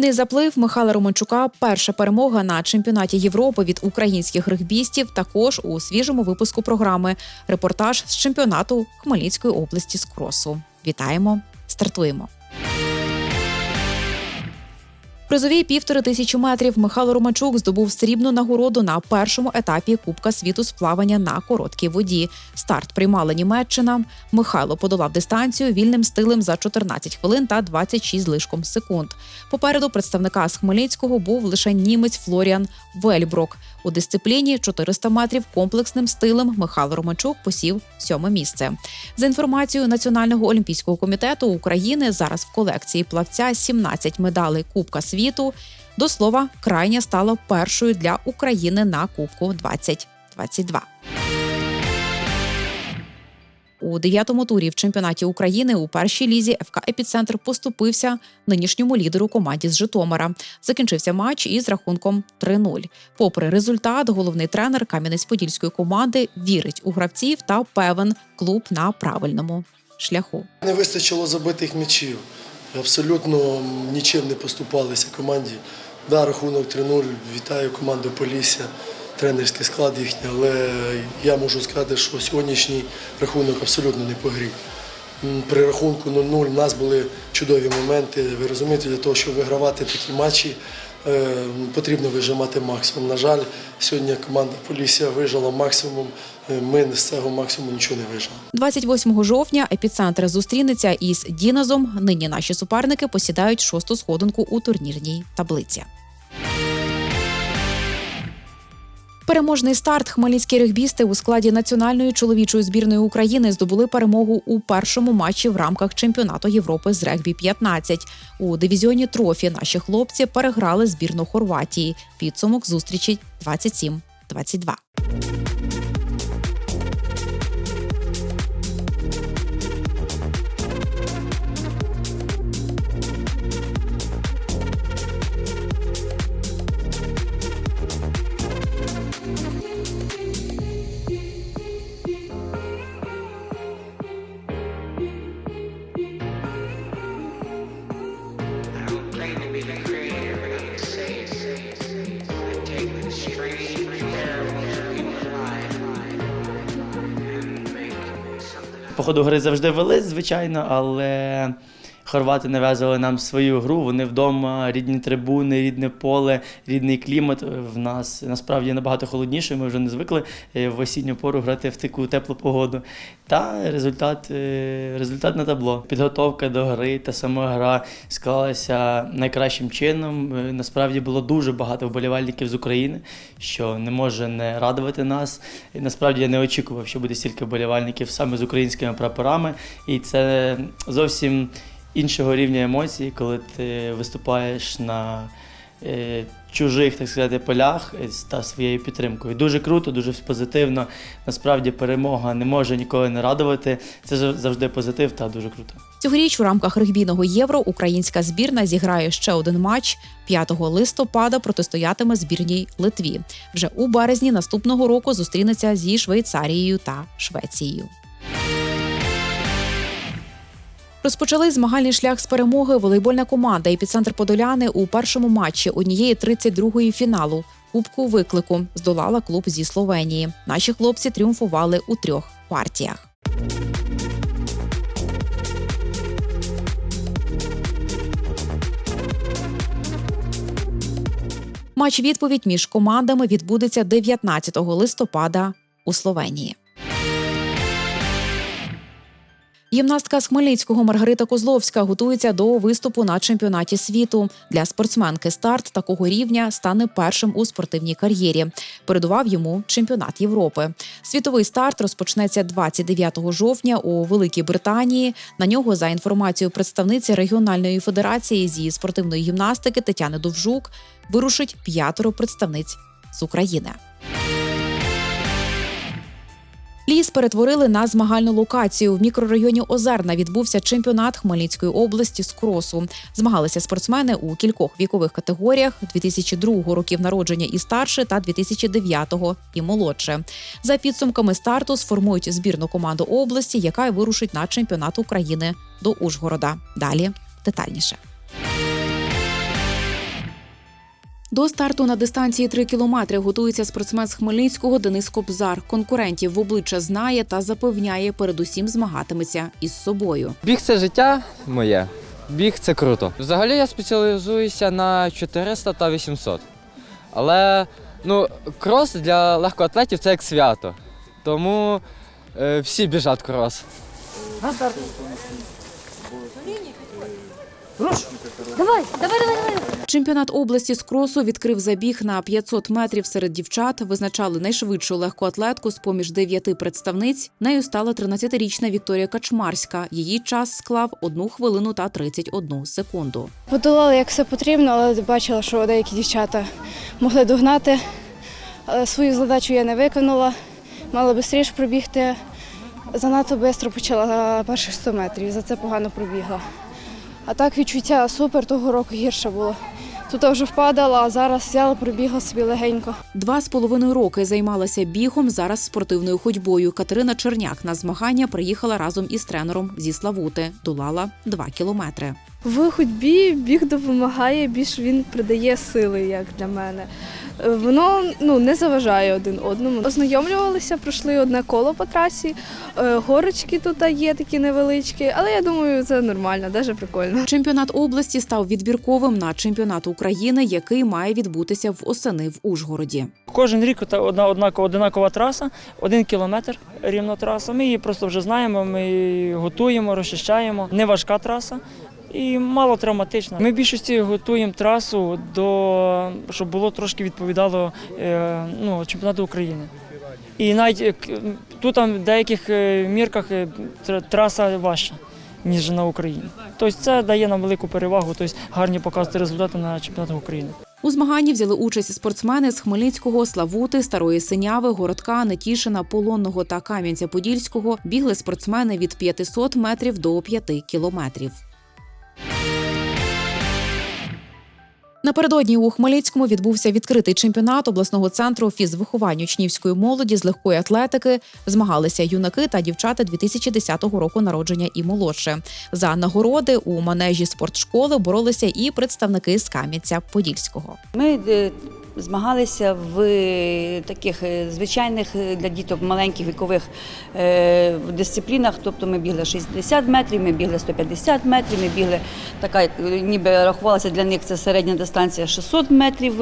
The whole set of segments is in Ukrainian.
Срібний заплив Михайла Романчука. Перша перемога на чемпіонаті Європи від українських регбістів. Також у свіжому випуску програми. Репортаж з чемпіонату Хмельницької області з кросу. Вітаємо! Стартуємо! Призовій півтори тисячі метрів Михайло Романчук здобув срібну нагороду на першому етапі Кубка світу з плавання на короткій воді. Старт приймала Німеччина. Михайло подолав дистанцію вільним стилем за 14 хвилин та 26 з лишком секунд. Попереду представника з Хмельницького був лише німець Флоріан Вельброк. У дисципліні 400 метрів комплексним стилем Михайло Романчук посів сьоме місце. За інформацією Національного олімпійського комітету України, зараз в колекції плавця 17 медалей Кубка світу. До слова, крайня стала першою для України на Кубку 2022. У дев'ятому турі в чемпіонаті України у першій лізі ФК Епіцентр поступився нинішньому лідеру команді з Житомира. Закінчився матч із рахунком 3-0. Попри результат, головний тренер Кам'янець-Подільської команди вірить у гравців та певен клуб на правильному шляху. Не вистачило забитих м'ячів. Абсолютно нічим не поступалися команді. Да, рахунок 3-0. Вітаю команду Полісся, тренерський склад їхній, але я можу сказати, що сьогоднішній рахунок абсолютно не по грі. При рахунку 0-0 в нас були чудові моменти. Ви розумієте, для того, щоб вигравати такі матчі, е, потрібно вижимати максимум. На жаль, сьогодні команда Полісся вижила максимум. Е, Ми з цього максимуму нічого не вижили. 28 жовтня епіцентр зустрінеться із Дінозом. Нині наші суперники посідають шосту сходинку у турнірній таблиці. Переможний старт хмельницькі регбісти у складі національної чоловічої збірної України здобули перемогу у першому матчі в рамках чемпіонату Європи з регбі 15 У дивізіоні трофі наші хлопці переграли збірну Хорватії. Підсумок зустрічі 27-22. По ходу гри завжди вели, звичайно, але хорвати нав'язували нам свою гру. Вони вдома, рідні трибуни, рідне поле, рідний клімат. В нас насправді набагато холодніше. Ми вже не звикли е, в осінню пору грати в таку теплу погоду. Та результат, е, результат на табло. Підготовка до гри та сама гра склалася найкращим чином. Е, Насправді було дуже багато вболівальників з України, що не може не радувати нас. Насправді я не очікував, що буде стільки вболівальників саме з українськими прапорами. І це зовсім іншого рівня емоцій, коли ти виступаєш на е, чужих, так сказати, полях е, та своєю підтримкою. Дуже круто, дуже позитивно. Насправді перемога не може ніколи не радувати. Це зав- завжди позитив та дуже круто. Цьогоріч у рамках регбійного євро українська збірна зіграє ще один матч. 5 листопада протистоятиме збірній Литві. Вже у березні наступного року зустрінеться зі Швейцарією та Швецією. Розпочали змагальний шлях з перемоги волейбольна команда «Епіцентр Подоляни у першому матчі однієї 32-ї фіналу. Кубку виклику здолала клуб зі Словенії. Наші хлопці тріумфували у трьох партіях. Матч відповідь між командами відбудеться 19 листопада у Словенії. Гімнастка з Хмельницького Маргарита Козловська готується до виступу на чемпіонаті світу. Для спортсменки старт такого рівня стане першим у спортивній кар'єрі. Передував йому чемпіонат Європи. Світовий старт розпочнеться 29 жовтня у Великій Британії. На нього, за інформацією представниці регіональної федерації зі спортивної гімнастики Тетяни Довжук, вирушить п'ятеро представниць з України. Ліс перетворили на змагальну локацію. В мікрорайоні Озерна відбувся чемпіонат Хмельницької області з кросу. Змагалися спортсмени у кількох вікових категоріях 2002 років народження і старше та 2009 і молодше. За підсумками старту сформують збірну команду області, яка вирушить на чемпіонат України до Ужгорода. Далі детальніше. До старту на дистанції 3 кілометри готується спортсмен з Хмельницького Денис Кобзар. Конкурентів в обличчя знає та запевняє, передусім змагатиметься із собою. Біг це життя моє. Біг це круто. Взагалі я спеціалізуюся на 400 та 800. Але ну, крос для легкоатлетів це як свято. Тому е, всі біжать крос. Чемпіонат області з кросу відкрив забіг на 500 метрів серед дівчат. Визначали найшвидшу легкоатлетку з поміж дев'яти представниць. Нею стала 13-річна Вікторія Качмарська. Її час склав 1 хвилину та 31 секунду. Подолала як все потрібно, але бачила, що деякі дівчата могли догнати. Свою задачу я не виконала. Мала швидше пробігти. Занадто швидко почала перших 100 метрів, за це погано пробігла. А так відчуття супер, того року гірше було. Тут вже впадала, а зараз взяла, пробігла собі легенько. Два з половиною роки займалася бігом, зараз спортивною ходьбою. Катерина Черняк на змагання приїхала разом із тренером зі Славути. Долала два кілометри. В ходьбі біг допомагає, більш він придає сили, як для мене. Е, Воно ну, не заважає один одному. Ознайомлювалися, пройшли одне коло по трасі, е, горочки тут є такі невеличкі, але я думаю, це нормально, навіть прикольно. Чемпіонат області став відбірковим на чемпіонат України, який має відбутися в осени в Ужгороді. Кожен рік та одна однакова одинакова траса, один кілометр рівно траса. Ми її просто вже знаємо. Ми її готуємо, розчищаємо. Не важка траса і мало травматична. Ми в більшості готуємо трасу до щоб було трошки відповідало е, ну, чемпіонату України. І навіть е, тут там в деяких е, мірках траса важча. Ніж на Україні. Тобто це дає нам велику перевагу, тобто гарні показати результати на чемпіонатах України. У змаганні взяли участь спортсмени з Хмельницького, Славути, Старої Синяви, Городка, Нетішина, Полонного та Кам'янця-Подільського. Бігли спортсмени від 500 метрів до 5 кілометрів. Напередодні у Хмельницькому відбувся відкритий чемпіонат обласного центру фізвиховання учнівської молоді з легкої атлетики. Змагалися юнаки та дівчата 2010 року народження і молодше. За нагороди у манежі спортшколи боролися і представники з Кам'янця-Подільського. Ми е, змагалися в таких е, звичайних е, для діток маленьких вікових е, дисциплінах. Тобто ми бігли 60 метрів, ми бігли 150 метрів, ми бігли така, ніби рахувалася для них це середня дистанція 600 метрів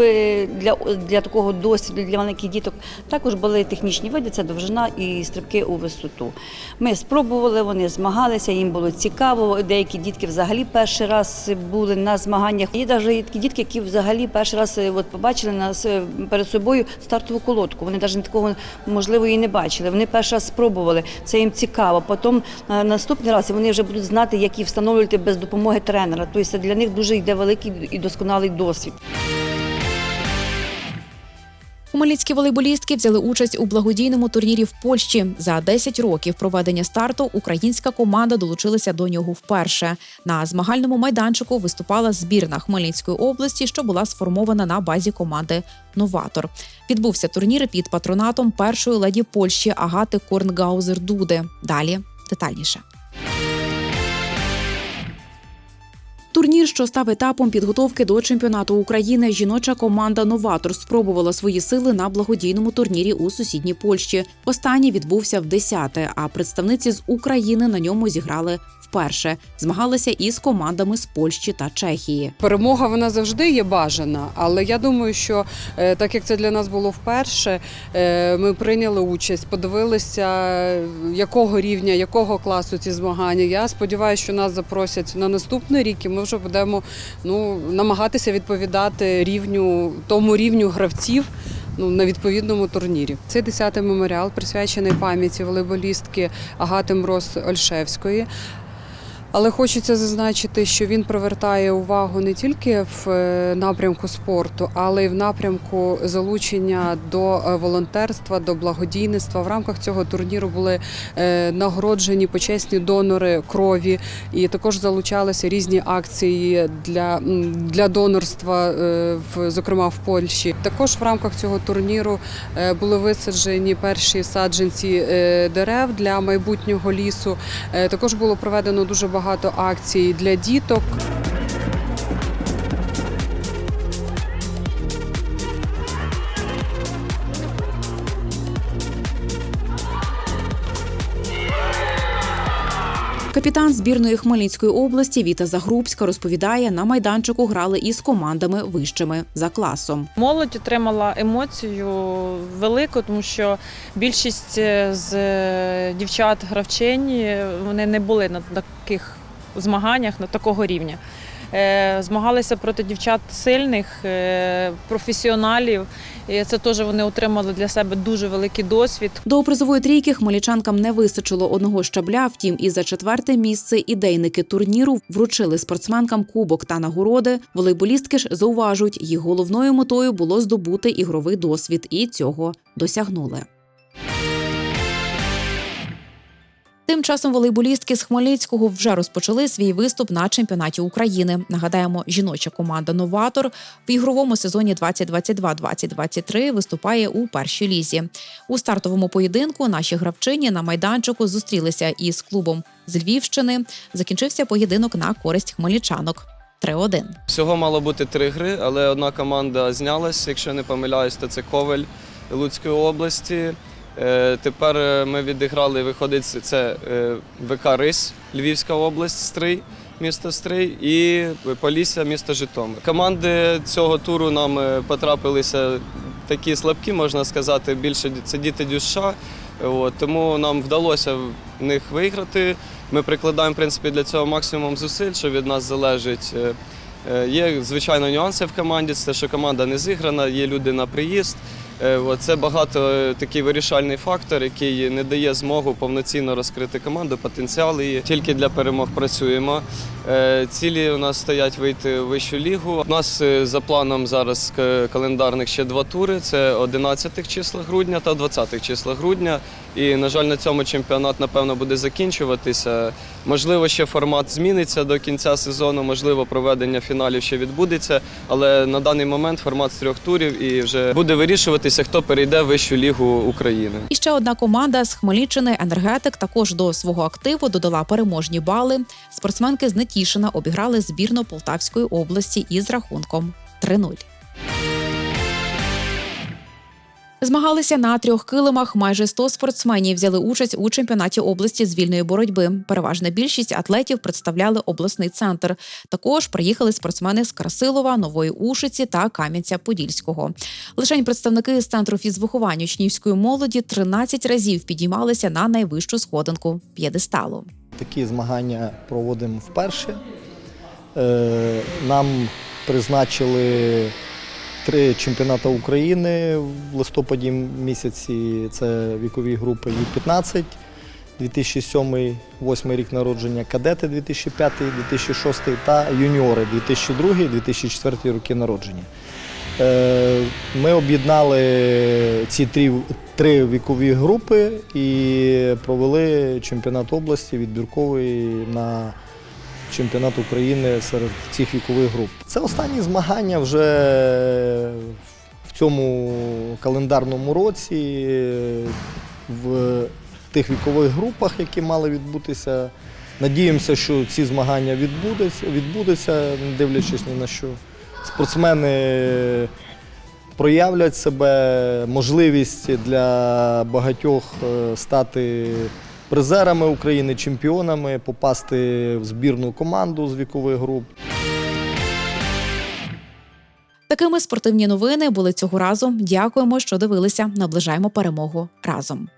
для, для такого досвіду для маленьких діток. Також були технічні види, це довжина і стрибки у висоту. Ми спробували, вони змагалися, їм було цікаво. Деякі дітки взагалі перший раз були на змаганнях. Є навіть такі дітки, які взагалі перший раз от побачили нас е, перед собою стартову колодку. Вони навіть такого можливо і не бачили. Вони перший раз спробували. Це їм цікаво. Потім е, наступний раз вони вже будуть знати, як їх встановлювати без допомоги тренера. Тобто для них дуже йде великий і досконалий досвід. Хмельницькі волейболістки взяли участь у благодійному турнірі в Польщі. За 10 років проведення старту українська команда долучилася до нього вперше. На змагальному майданчику виступала збірна Хмельницької області, що була сформована на базі команди Новатор. Відбувся турнір під патронатом першої леді Польщі Агати Корнгаузер Дуди. Далі детальніше. Турнір, що став етапом підготовки до чемпіонату України, жіноча команда Новатор спробувала свої сили на благодійному турнірі у сусідній Польщі. Останній відбувся в 10-те, а представниці з України на ньому зіграли вперше. Змагалися із командами з Польщі та Чехії. Перемога вона завжди є бажана, але я думаю, що е, так як це для нас було вперше, е, ми прийняли участь, подивилися, якого рівня, якого класу ці змагання. Я сподіваюся, що нас запросять на наступний рік, і ми вже будемо ну, намагатися відповідати рівню тому рівню гравців. Ну, на відповідному турнірі. Цей 10-й меморіал присвячений пам'яті волейболістки Агати Мроз Ольшевської. Але хочеться зазначити, що він привертає увагу не тільки в е, напрямку спорту, але й в напрямку залучення до е, волонтерства, до благодійництва. В рамках цього турніру були е, нагороджені почесні донори крові, і також залучалися різні акції для, для донорства, зокрема в Польщі. Також в рамках цього турніру були висаджені перші саджанці дерев для майбутнього лісу. Також було проведено дуже багато акцій для діток. Капітан збірної Хмельницької області Віта Загрубська розповідає, на майданчику грали із командами вищими за класом. Молодь отримала емоцію велику, тому що більшість е, з е, дівчат гравчені вони не були на таких змаганнях на такого рівня. Е, Змагалися проти дівчат сильних, е, професіоналів. І це теж вони отримали для себе дуже великий досвід. До призової трійки хмельничанкам не вистачило одного щабля. Втім, і за четверте місце ідейники турніру вручили спортсменкам кубок та нагороди. Волейболістки ж зауважують, їх головною метою було здобути ігровий досвід, і цього досягнули. Тим часом волейболістки з Хмельницького вже розпочали свій виступ на чемпіонаті України. Нагадаємо, жіноча команда Новатор в ігровому сезоні 2022-2023 виступає у першій лізі. У стартовому поєдинку наші гравчині на майданчику зустрілися із клубом з Львівщини. Закінчився поєдинок на користь хмельничанок 3-1. Всього мало бути три гри, але одна команда знялась, якщо не помиляюсь, то це Ковель Луцької області. Е, Тепер е, ми відіграли, виходить, це е, ВК Рись, Львівська область, Стрий, місто Стрий і Полісся, місто Житомир. Команди цього туру нам потрапилися такі слабкі, можна сказати, більше це діти Дюша. От, тому нам вдалося в них виграти. Ми прикладаємо в принципі, для цього максимум зусиль, що від нас залежить. Є, звичайно, нюанси в команді, це що команда не зіграна, є люди на приїзд. Е, Це багато е, такий вирішальний фактор, який не дає змогу повноцінно розкрити команду, потенціал її. Тільки для перемог працюємо. Е, Цілі у нас стоять вийти в вищу лігу. У нас за планом зараз календарних ще два тури: це 11 числа грудня та 20 числа грудня. І, на жаль, на цьому чемпіонат, напевно, буде закінчуватися. Можливо, ще формат зміниться до кінця сезону, можливо, проведення фіналів ще відбудеться. Але на даний момент формат з трьох турів і вже буде вирішуватися, хто перейде в вищу лігу України. І ще одна команда з Хмельниччини енергетик також до свого активу додала переможні бали. Спортсменки з Нетішина обіграли збірну Полтавської області із рахунком 3-0. Змагалися на трьох килимах. Майже 100 спортсменів взяли участь у чемпіонаті області з вільної боротьби. Переважна більшість атлетів представляли обласний центр. Також приїхали спортсмени з Красилова, Нової Ушиці та Кам'янця-Подільського. Лишень представники з центру фізвиховання учнівської молоді 13 разів підіймалися на найвищу сходинку п'єдесталу. Такі змагання проводимо вперше. Е, Нам призначили три чемпіонати України в листопаді місяці. Це вікові групи Ю-15, 2007-2008 рік народження, кадети 2005, 2006 та юніори 2002-2004 роки народження. Е, Ми об'єднали ці три, три вікові групи і провели чемпіонат області відбірковий на чемпіонат України серед цих вікових груп. Це останні змагання вже в цьому календарному році в тих вікових групах, які мали відбутися. Надіємося, що ці змагання відбудуться, не дивлячись ні на що. Спортсмени проявлять себе, можливість для багатьох е, стати призерами України, чемпіонами, попасти в збірну команду з вікових груп. Такими спортивні новини були цього разу. Дякуємо, що дивилися. Наближаємо перемогу разом.